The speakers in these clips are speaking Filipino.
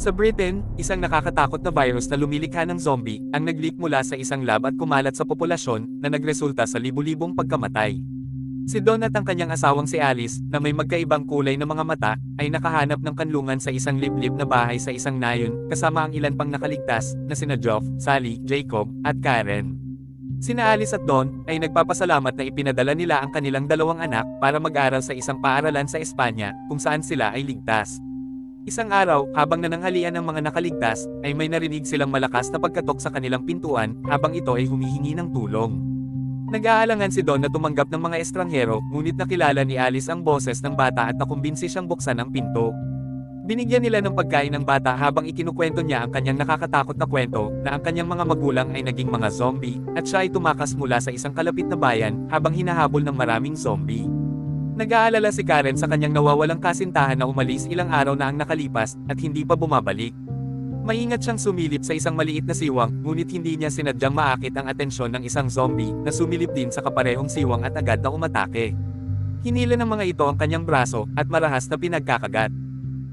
Sa Britain, isang nakakatakot na virus na lumilikha ng zombie ang nag-leak mula sa isang lab at kumalat sa populasyon na nagresulta sa libu-libong pagkamatay. Si Don at ang kanyang asawang si Alice, na may magkaibang kulay na mga mata, ay nakahanap ng kanlungan sa isang liblib na bahay sa isang nayon, kasama ang ilan pang nakaligtas, na sina Geoff, Sally, Jacob, at Karen. Sina Alice at Don ay nagpapasalamat na ipinadala nila ang kanilang dalawang anak para mag-aral sa isang paaralan sa Espanya kung saan sila ay ligtas. Isang araw, habang nananghalian ang mga nakaligtas, ay may narinig silang malakas na pagkatok sa kanilang pintuan habang ito ay humihingi ng tulong. Nag-aalangan si Don na tumanggap ng mga estranghero, ngunit nakilala ni Alice ang boses ng bata at nakumbinsi siyang buksan ang pinto. Binigyan nila ng pagkain ng bata habang ikinukwento niya ang kanyang nakakatakot na kwento na ang kanyang mga magulang ay naging mga zombie at siya ay tumakas mula sa isang kalapit na bayan habang hinahabol ng maraming zombie. Nag-aalala si Karen sa kanyang nawawalang kasintahan na umalis ilang araw na ang nakalipas at hindi pa bumabalik. Maingat siyang sumilip sa isang maliit na siwang, ngunit hindi niya sinadyang maakit ang atensyon ng isang zombie na sumilip din sa kaparehong siwang at agad na umatake. Hinila ng mga ito ang kanyang braso at marahas na pinagkakagat.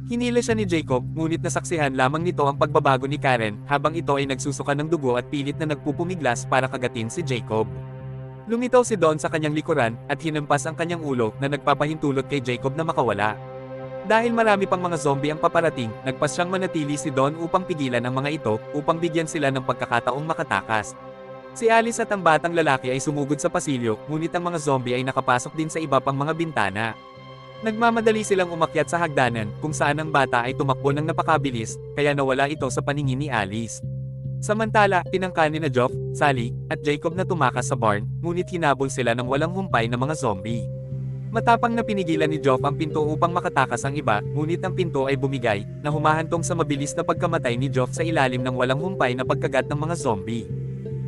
Hinila siya ni Jacob, ngunit nasaksihan lamang nito ang pagbabago ni Karen habang ito ay nagsusuka ng dugo at pilit na nagpupumiglas para kagatin si Jacob. Lumitaw si Don sa kanyang likuran at hinampas ang kanyang ulo na nagpapahintulot kay Jacob na makawala. Dahil marami pang mga zombie ang paparating, nagpas siyang manatili si Don upang pigilan ang mga ito upang bigyan sila ng pagkakataong makatakas. Si Alice at ang batang lalaki ay sumugod sa pasilyo, ngunit ang mga zombie ay nakapasok din sa iba pang mga bintana. Nagmamadali silang umakyat sa hagdanan kung saan ang bata ay tumakbo ng napakabilis, kaya nawala ito sa paningin ni Alice. Samantala, tinangka ni na Geoff, Sally, at Jacob na tumakas sa barn, ngunit hinabol sila ng walang humpay na mga zombie. Matapang na pinigilan ni Geoff ang pinto upang makatakas ang iba, ngunit ang pinto ay bumigay, na humahantong sa mabilis na pagkamatay ni Geoff sa ilalim ng walang humpay na pagkagat ng mga zombie.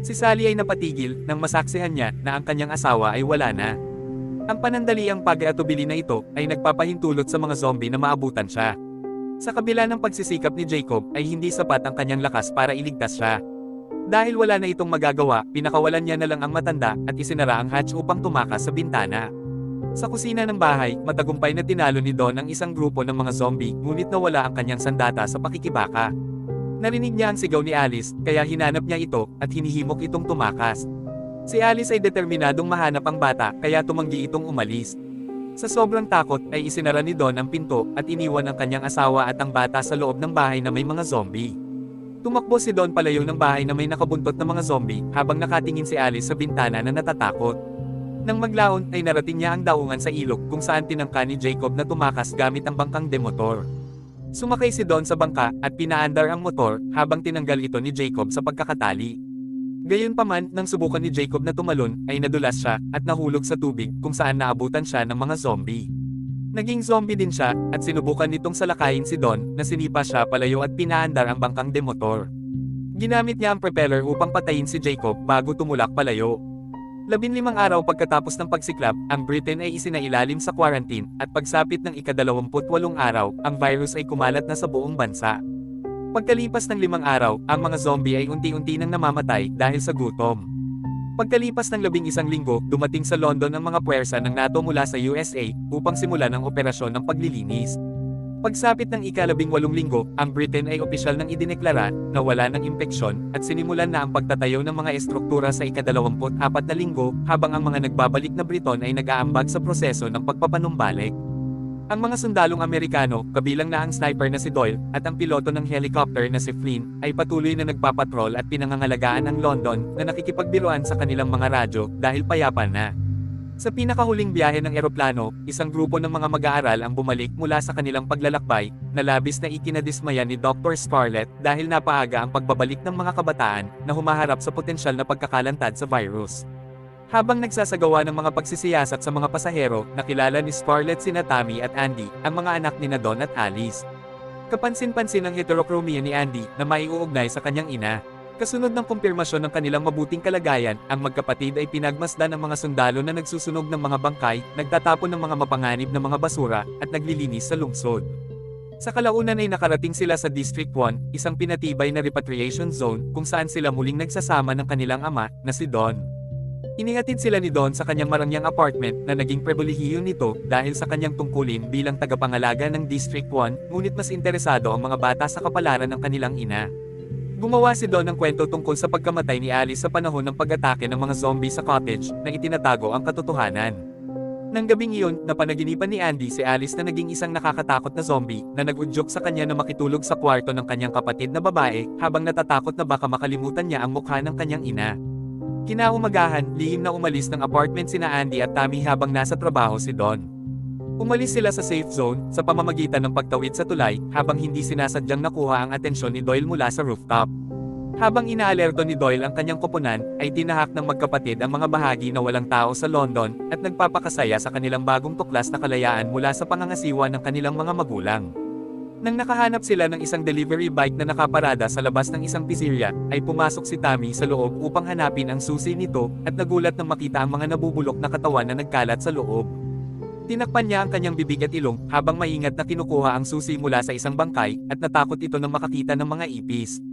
Si Sally ay napatigil nang masaksihan niya na ang kanyang asawa ay wala na. Ang panandaliang pag-atubili na ito ay nagpapahintulot sa mga zombie na maabutan siya. Sa kabila ng pagsisikap ni Jacob ay hindi sapat ang kanyang lakas para iligtas siya. Dahil wala na itong magagawa, pinakawalan niya na lang ang matanda at isinara ang hatch upang tumakas sa bintana. Sa kusina ng bahay, matagumpay na tinalo ni Don ang isang grupo ng mga zombie, ngunit nawala ang kanyang sandata sa pakikibaka. Narinig niya ang sigaw ni Alice, kaya hinanap niya ito, at hinihimok itong tumakas. Si Alice ay determinadong mahanap ang bata, kaya tumanggi itong umalis. Sa sobrang takot ay isinara ni Don ang pinto at iniwan ang kanyang asawa at ang bata sa loob ng bahay na may mga zombie. Tumakbo si Don palayo ng bahay na may nakabuntot na mga zombie habang nakatingin si Alice sa bintana na natatakot. Nang maglaon ay narating niya ang daungan sa ilog kung saan tinangka ni Jacob na tumakas gamit ang bangkang demotor. Sumakay si Don sa bangka at pinaandar ang motor habang tinanggal ito ni Jacob sa pagkakatali. Gayunpaman, nang subukan ni Jacob na tumalon, ay nadulas siya, at nahulog sa tubig, kung saan naabutan siya ng mga zombie. Naging zombie din siya, at sinubukan nitong salakayin si Don, na sinipa siya palayo at pinaandar ang bangkang demotor. Ginamit niya ang propeller upang patayin si Jacob bago tumulak palayo. Labinlimang araw pagkatapos ng pagsiklap, ang Britain ay isinailalim sa quarantine, at pagsapit ng ikadalawamputwalong araw, ang virus ay kumalat na sa buong bansa. Pagkalipas ng limang araw, ang mga zombie ay unti-unti nang namamatay dahil sa gutom. Pagkalipas ng labing isang linggo, dumating sa London ang mga puwersa ng NATO mula sa USA upang simulan ang operasyon ng paglilinis. Pagsapit ng ikalabing walong linggo, ang Britain ay opisyal nang idineklara na wala ng impeksyon at sinimulan na ang pagtatayo ng mga estruktura sa ikadalawamput apat na linggo habang ang mga nagbabalik na Briton ay nag-aambag sa proseso ng pagpapanumbalik. Ang mga sundalong Amerikano, kabilang na ang sniper na si Doyle, at ang piloto ng helicopter na si Flynn, ay patuloy na nagpapatrol at pinangangalagaan ang London na nakikipagbiruan sa kanilang mga radyo dahil payapa na. Sa pinakahuling biyahe ng eroplano, isang grupo ng mga mag-aaral ang bumalik mula sa kanilang paglalakbay, na labis na ikinadismaya ni Dr. Scarlett dahil napaaga ang pagbabalik ng mga kabataan na humaharap sa potensyal na pagkakalantad sa virus. Habang nagsasagawa ng mga pagsisiyasat sa mga pasahero, nakilala ni Scarlett sina Tammy at Andy, ang mga anak ni na Don at Alice. Kapansin-pansin ang heterochromia ni Andy na maiuugnay sa kanyang ina. Kasunod ng kumpirmasyon ng kanilang mabuting kalagayan, ang magkapatid ay pinagmasdan ng mga sundalo na nagsusunog ng mga bangkay, nagtatapon ng mga mapanganib na mga basura, at naglilinis sa lungsod. Sa kalaunan ay nakarating sila sa District 1, isang pinatibay na repatriation zone kung saan sila muling nagsasama ng kanilang ama, na si Don. Inihatid sila ni Don sa kanyang marangyang apartment na naging pribilehiyo nito dahil sa kanyang tungkulin bilang tagapangalaga ng District 1, ngunit mas interesado ang mga bata sa kapalaran ng kanilang ina. Gumawa si Don ng kwento tungkol sa pagkamatay ni Alice sa panahon ng pag-atake ng mga zombie sa cottage na itinatago ang katotohanan. Nang gabing iyon, napanaginipan ni Andy si Alice na naging isang nakakatakot na zombie na nag-udyok sa kanya na makitulog sa kwarto ng kanyang kapatid na babae habang natatakot na baka makalimutan niya ang mukha ng kanyang ina. Kinaumagahan, lihim na umalis ng apartment sina Andy at Tammy habang nasa trabaho si Don. Umalis sila sa safe zone sa pamamagitan ng pagtawid sa tulay habang hindi sinasadyang nakuha ang atensyon ni Doyle mula sa rooftop. Habang inaalerto ni Doyle ang kanyang koponan, ay tinahak ng magkapatid ang mga bahagi na walang tao sa London at nagpapakasaya sa kanilang bagong tuklas na kalayaan mula sa pangangasiwa ng kanilang mga magulang. Nang nakahanap sila ng isang delivery bike na nakaparada sa labas ng isang pizzeria, ay pumasok si Tammy sa loob upang hanapin ang susi nito at nagulat nang makita ang mga nabubulok na katawan na nagkalat sa loob. Tinakpan niya ang kanyang bibig at ilong habang maingat na kinukuha ang susi mula sa isang bangkay at natakot ito nang makakita ng mga ipis.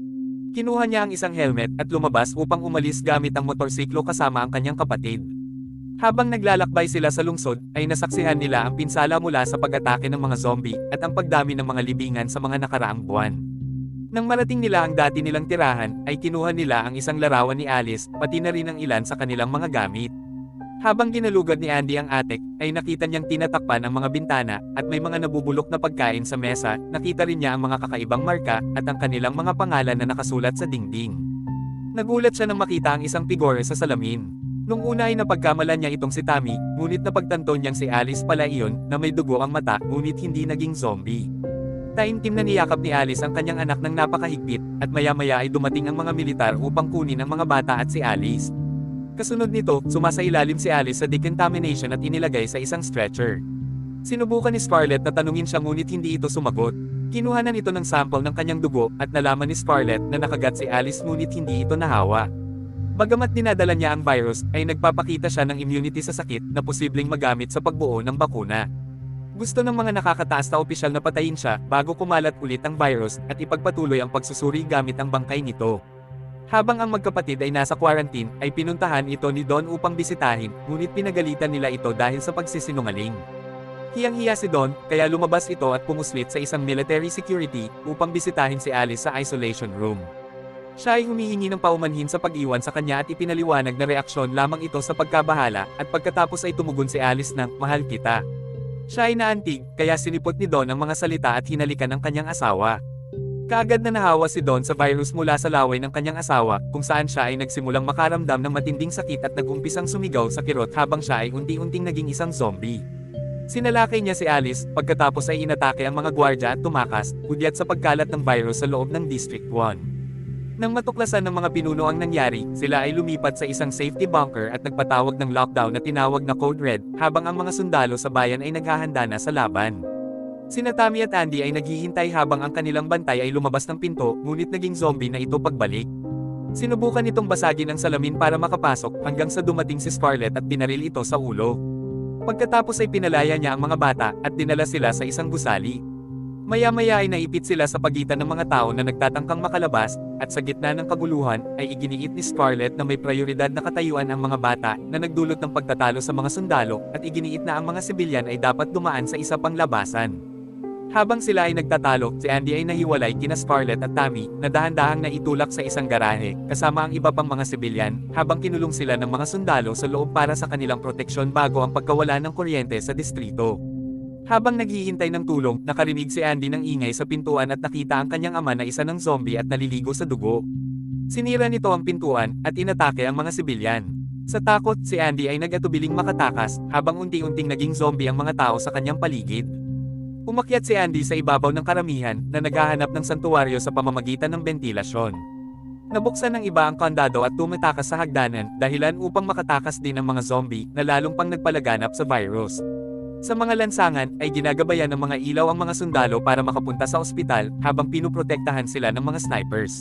Kinuha niya ang isang helmet at lumabas upang umalis gamit ang motorsiklo kasama ang kanyang kapatid. Habang naglalakbay sila sa lungsod, ay nasaksihan nila ang pinsala mula sa pag-atake ng mga zombie at ang pagdami ng mga libingan sa mga nakaraang buwan. Nang marating nila ang dati nilang tirahan, ay kinuha nila ang isang larawan ni Alice, pati na rin ang ilan sa kanilang mga gamit. Habang ginalugad ni Andy ang atik, ay nakita niyang tinatakpan ang mga bintana, at may mga nabubulok na pagkain sa mesa, nakita rin niya ang mga kakaibang marka, at ang kanilang mga pangalan na nakasulat sa dingding. Nagulat siya nang makita ang isang figure sa salamin. Nung una ay napagkamalan niya itong si Tammy, ngunit napagtanto niyang si Alice pala iyon, na may dugo ang mata, ngunit hindi naging zombie. Taimtim na niyakap ni Alice ang kanyang anak ng napakahigpit, at maya-maya ay dumating ang mga militar upang kunin ang mga bata at si Alice. Kasunod nito, sumasailalim si Alice sa decontamination at inilagay sa isang stretcher. Sinubukan ni Scarlett na tanungin siya ngunit hindi ito sumagot. Kinuhanan ito ng sample ng kanyang dugo at nalaman ni Scarlett na nakagat si Alice ngunit hindi ito nahawa. Bagamat dinadala niya ang virus, ay nagpapakita siya ng immunity sa sakit na posibleng magamit sa pagbuo ng bakuna. Gusto ng mga nakakataas na opisyal na patayin siya bago kumalat ulit ang virus at ipagpatuloy ang pagsusuri gamit ang bangkay nito. Habang ang magkapatid ay nasa quarantine, ay pinuntahan ito ni Don upang bisitahin, ngunit pinagalitan nila ito dahil sa pagsisinungaling. Hiyang-hiya si Don, kaya lumabas ito at pumuslit sa isang military security upang bisitahin si Alice sa isolation room. Siya ay humihingi ng paumanhin sa pag-iwan sa kanya at ipinaliwanag na reaksyon lamang ito sa pagkabahala, at pagkatapos ay tumugon si Alice ng, mahal kita. Siya ay naantig, kaya sinipot ni Don ang mga salita at hinalikan ng kanyang asawa. Kaagad na nahawa si Don sa virus mula sa laway ng kanyang asawa, kung saan siya ay nagsimulang makaramdam ng matinding sakit at nagumpisang sumigaw sa kirot habang siya ay unti-unting naging isang zombie. Sinalakay niya si Alice, pagkatapos ay inatake ang mga gwardya at tumakas, hudyat sa pagkalat ng virus sa loob ng District 1. Nang matuklasan ng mga pinuno ang nangyari, sila ay lumipat sa isang safety bunker at nagpatawag ng lockdown na tinawag na Code Red, habang ang mga sundalo sa bayan ay naghahanda na sa laban. Sina Tammy at Andy ay naghihintay habang ang kanilang bantay ay lumabas ng pinto, ngunit naging zombie na ito pagbalik. Sinubukan itong basagin ang salamin para makapasok hanggang sa dumating si Scarlett at binaril ito sa ulo. Pagkatapos ay pinalaya niya ang mga bata at dinala sila sa isang gusali. Maya-maya ay naipit sila sa pagitan ng mga tao na nagtatangkang makalabas, at sa gitna ng kaguluhan, ay iginiit ni Scarlett na may prioridad na katayuan ang mga bata, na nagdulot ng pagtatalo sa mga sundalo, at iginiit na ang mga sibilyan ay dapat dumaan sa isa pang labasan. Habang sila ay nagtatalo, si Andy ay nahiwalay kina Scarlett at Tammy, na dahan-dahang naitulak sa isang garahe, kasama ang iba pang mga sibilyan, habang kinulong sila ng mga sundalo sa loob para sa kanilang proteksyon bago ang pagkawala ng kuryente sa distrito. Habang naghihintay ng tulong, nakarinig si Andy ng ingay sa pintuan at nakita ang kanyang ama na isa ng zombie at naliligo sa dugo. Sinira nito ang pintuan, at inatake ang mga sibilyan. Sa takot, si Andy ay nag-atubiling makatakas, habang unti-unting naging zombie ang mga tao sa kanyang paligid. Umakyat si Andy sa ibabaw ng karamihan, na naghahanap ng santuwaryo sa pamamagitan ng bentilasyon. Nabuksan ng iba ang kandado at tumatakas sa hagdanan, dahilan upang makatakas din ang mga zombie, na lalong pang nagpalaganap sa virus. Sa mga lansangan, ay ginagabayan ng mga ilaw ang mga sundalo para makapunta sa ospital, habang pinuprotektahan sila ng mga snipers.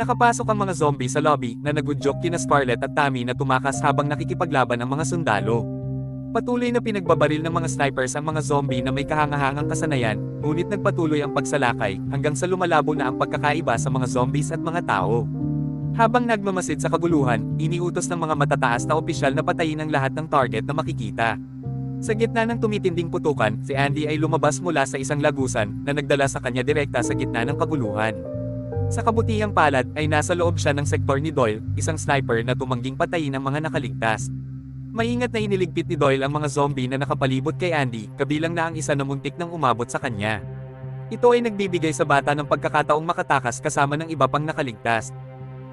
Nakapasok ang mga zombie sa lobby, na nagudyok kina Scarlett at Tammy na tumakas habang nakikipaglaban ang mga sundalo. Patuloy na pinagbabaril ng mga snipers ang mga zombie na may kahangahangang kasanayan, ngunit nagpatuloy ang pagsalakay, hanggang sa lumalabo na ang pagkakaiba sa mga zombies at mga tao. Habang nagmamasid sa kaguluhan, iniutos ng mga matataas na opisyal na patayin ang lahat ng target na makikita. Sa gitna ng tumitinding putukan, si Andy ay lumabas mula sa isang lagusan na nagdala sa kanya direkta sa gitna ng kaguluhan. Sa kabutihang palad ay nasa loob siya ng sektor ni Doyle, isang sniper na tumangging patayin ang mga nakaligtas. Maingat na iniligpit ni Doyle ang mga zombie na nakapalibot kay Andy, kabilang na ang isa na muntik nang umabot sa kanya. Ito ay nagbibigay sa bata ng pagkakataong makatakas kasama ng iba pang nakaligtas.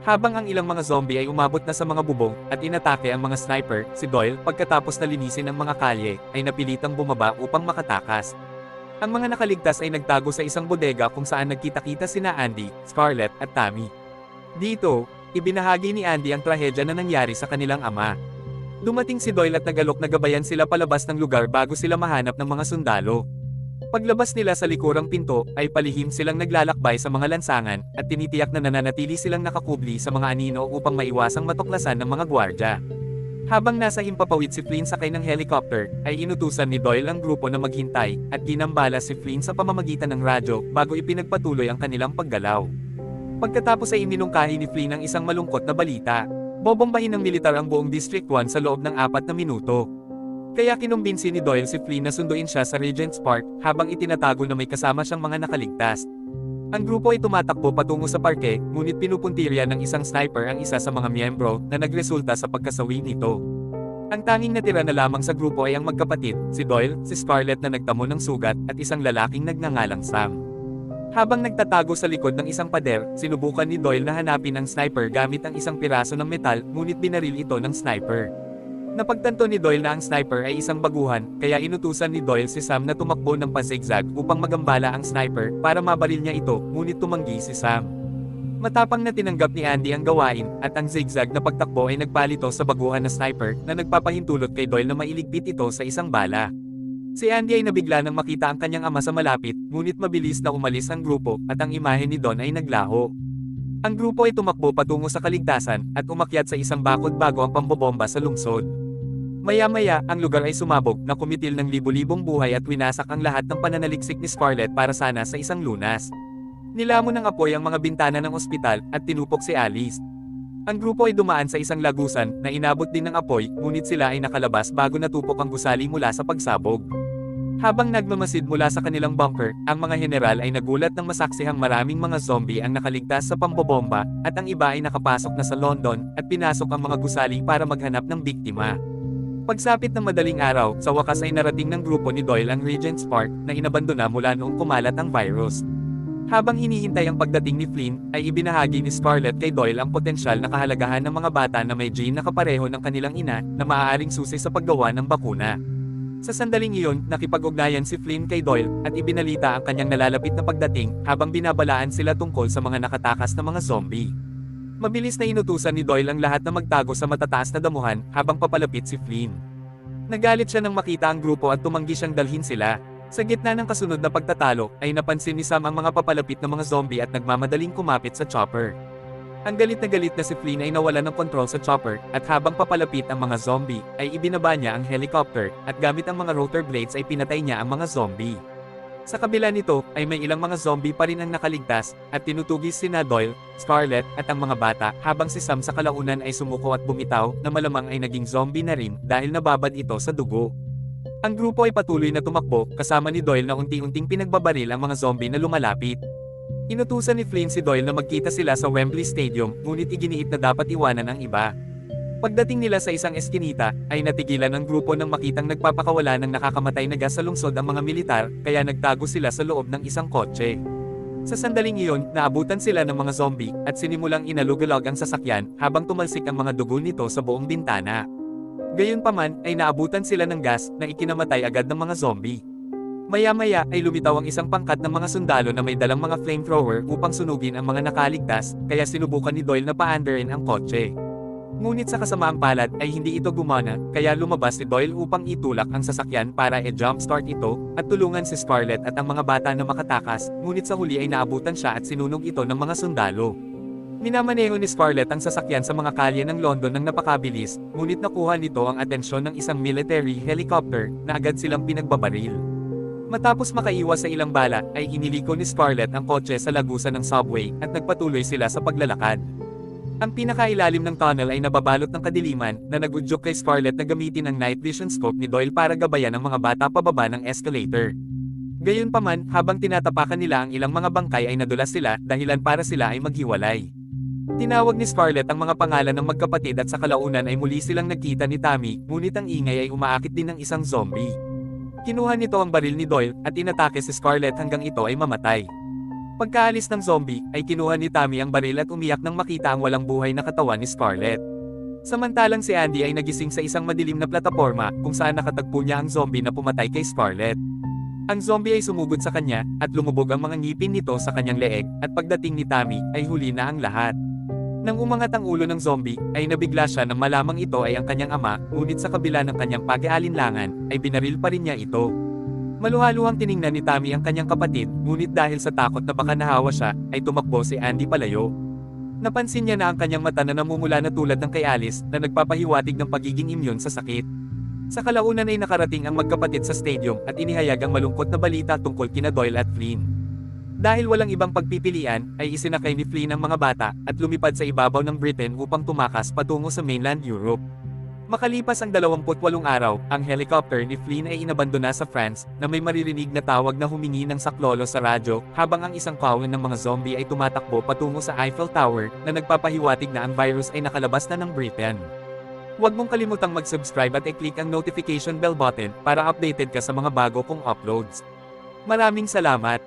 Habang ang ilang mga zombie ay umabot na sa mga bubong at inatake ang mga sniper, si Doyle, pagkatapos na linisin ang mga kalye, ay napilitang bumaba upang makatakas. Ang mga nakaligtas ay nagtago sa isang bodega kung saan nagkita-kita sina Andy, Scarlett at Tammy. Dito, ibinahagi ni Andy ang trahedya na nangyari sa kanilang ama. Dumating si Doyle at nagalok na gabayan sila palabas ng lugar bago sila mahanap ng mga sundalo. Paglabas nila sa likurang pinto, ay palihim silang naglalakbay sa mga lansangan, at tinitiyak na nananatili silang nakakubli sa mga anino upang maiwasang matuklasan ng mga gwardya. Habang nasa himpapawid si Flynn sakay ng helicopter, ay inutusan ni Doyle ang grupo na maghintay, at ginambala si Flynn sa pamamagitan ng radyo, bago ipinagpatuloy ang kanilang paggalaw. Pagkatapos ay iminungkahi ni Flynn ang isang malungkot na balita. Bobombahin ng militar ang buong District 1 sa loob ng apat na minuto. Kaya kinumbinsi ni Doyle si Flynn na sunduin siya sa Regent's Park, habang itinatago na may kasama siyang mga nakaligtas. Ang grupo ay tumatakbo patungo sa parke, ngunit pinupuntirya ng isang sniper ang isa sa mga miyembro na nagresulta sa pagkasawi nito. Ang tanging natira na lamang sa grupo ay ang magkapatid, si Doyle, si Scarlett na nagtamo ng sugat, at isang lalaking nagngangalang Sam. Habang nagtatago sa likod ng isang pader, sinubukan ni Doyle na hanapin ang sniper gamit ang isang piraso ng metal, ngunit binaril ito ng sniper. Napagtanto ni Doyle na ang sniper ay isang baguhan, kaya inutusan ni Doyle si Sam na tumakbo ng pasigzag upang magambala ang sniper para mabaril niya ito, ngunit tumanggi si Sam. Matapang na tinanggap ni Andy ang gawain, at ang zigzag na pagtakbo ay nagpalito sa baguhan na sniper na nagpapahintulot kay Doyle na mailigpit ito sa isang bala. Si Andy ay nabigla nang makita ang kanyang ama sa malapit, ngunit mabilis na umalis ang grupo, at ang imahe ni Don ay naglaho. Ang grupo ay tumakbo patungo sa kaligtasan, at umakyat sa isang bakod bago ang pambobomba sa lungsod. Maya-maya, ang lugar ay sumabog na kumitil ng libu-libong buhay at winasak ang lahat ng pananaliksik ni Scarlett para sana sa isang lunas. Nilamon ng apoy ang mga bintana ng ospital at tinupok si Alice. Ang grupo ay dumaan sa isang lagusan na inabot din ng apoy, ngunit sila ay nakalabas bago natupok ang gusali mula sa pagsabog. Habang nagmamasid mula sa kanilang bunker, ang mga general ay nagulat ng masaksihang maraming mga zombie ang nakaligtas sa pambobomba, at ang iba ay nakapasok na sa London, at pinasok ang mga gusali para maghanap ng biktima. Pagsapit ng madaling araw, sa wakas ay narating ng grupo ni Doyle ang Regent's Park, na inabandona mula noong kumalat ang virus. Habang hinihintay ang pagdating ni Flynn, ay ibinahagi ni Scarlett kay Doyle ang potensyal na kahalagahan ng mga bata na may gene na kapareho ng kanilang ina, na maaaring susi sa paggawa ng bakuna. Sa sandaling iyon, nakipag-ugnayan si Flynn kay Doyle, at ibinalita ang kanyang nalalapit na pagdating, habang binabalaan sila tungkol sa mga nakatakas na mga zombie. Mabilis na inutusan ni Doyle ang lahat na magtago sa matataas na damuhan, habang papalapit si Flynn. Nagalit siya nang makita ang grupo at tumanggi siyang dalhin sila. Sa gitna ng kasunod na pagtatalo, ay napansin ni Sam ang mga papalapit na mga zombie at nagmamadaling kumapit sa chopper. Ang galit na galit na si Flynn ay nawala ng kontrol sa chopper, at habang papalapit ang mga zombie, ay ibinaba niya ang helicopter, at gamit ang mga rotor blades ay pinatay niya ang mga zombie. Sa kabila nito, ay may ilang mga zombie pa rin ang nakaligtas, at tinutugis sina Doyle, Scarlett, at ang mga bata, habang si Sam sa kalaunan ay sumuko at bumitaw, na malamang ay naging zombie na rin, dahil nababad ito sa dugo. Ang grupo ay patuloy na tumakbo, kasama ni Doyle na unti-unting pinagbabaril ang mga zombie na lumalapit. Inutusan ni Flynn si Doyle na magkita sila sa Wembley Stadium, ngunit iginiit na dapat iwanan ang iba. Pagdating nila sa isang eskinita, ay natigilan ng grupo nang makitang nagpapakawala ng nakakamatay na gas sa lungsod ang mga militar, kaya nagtago sila sa loob ng isang kotse. Sa sandaling iyon, naabutan sila ng mga zombie, at sinimulang inalugalog ang sasakyan, habang tumalsik ang mga dugo nito sa buong bintana. Gayunpaman, ay naabutan sila ng gas, na ikinamatay agad ng mga zombie. Maya-maya ay lumitaw ang isang pangkat ng mga sundalo na may dalang mga flamethrower upang sunugin ang mga nakaligtas, kaya sinubukan ni Doyle na paandarin ang kotse. Ngunit sa kasamaang palad ay hindi ito gumana, kaya lumabas si Doyle upang itulak ang sasakyan para e-jumpstart ito, at tulungan si Scarlett at ang mga bata na makatakas, ngunit sa huli ay naabutan siya at sinunog ito ng mga sundalo. Minamaneho ni Scarlett ang sasakyan sa mga kalye ng London ng napakabilis, ngunit nakuha nito ang atensyon ng isang military helicopter, na agad silang pinagbabaril. Matapos makaiwas sa ilang bala, ay iniliko ni Scarlett ang kotse sa lagusan ng subway, at nagpatuloy sila sa paglalakad. Ang pinakailalim ng tunnel ay nababalot ng kadiliman na nagudyok kay Scarlett na gamitin ang night vision scope ni Doyle para gabayan ang mga bata pababa ng escalator. Gayunpaman, habang tinatapakan nila ang ilang mga bangkay ay nadulas sila dahilan para sila ay maghiwalay. Tinawag ni Scarlett ang mga pangalan ng magkapatid at sa kalaunan ay muli silang nagkita ni Tammy, ngunit ang ingay ay umaakit din ng isang zombie. Kinuha nito ang baril ni Doyle at inatake si Scarlett hanggang ito ay mamatay. Pagkaalis ng zombie, ay kinuha ni Tammy ang baril at umiyak nang makita ang walang buhay na katawan ni Scarlett. Samantalang si Andy ay nagising sa isang madilim na plataporma kung saan nakatagpo niya ang zombie na pumatay kay Scarlett. Ang zombie ay sumugod sa kanya at lumubog ang mga ngipin nito sa kanyang leeg at pagdating ni Tammy ay huli na ang lahat. Nang umangat ang ulo ng zombie, ay nabigla siya nang malamang ito ay ang kanyang ama, ngunit sa kabila ng kanyang pag-aalinlangan, ay binaril pa rin niya ito. Maluhaluhang tiningnan ni Tammy ang kanyang kapatid, ngunit dahil sa takot na baka nahawa siya, ay tumakbo si Andy palayo. Napansin niya na ang kanyang mata na namumula na tulad ng kay Alice na nagpapahiwatig ng pagiging immune sa sakit. Sa kalaunan ay nakarating ang magkapatid sa stadium at inihayag ang malungkot na balita tungkol kina Doyle at Flynn. Dahil walang ibang pagpipilian, ay isinakay ni Flynn ang mga bata at lumipad sa ibabaw ng Britain upang tumakas patungo sa mainland Europe. Makalipas ang 28 araw, ang helicopter ni Flynn ay inabandona sa France na may maririnig na tawag na humingi ng saklolo sa radyo habang ang isang kawan ng mga zombie ay tumatakbo patungo sa Eiffel Tower na nagpapahiwatig na ang virus ay nakalabas na ng Britain. Huwag mong kalimutang mag-subscribe at i-click ang notification bell button para updated ka sa mga bago kong uploads. Maraming salamat!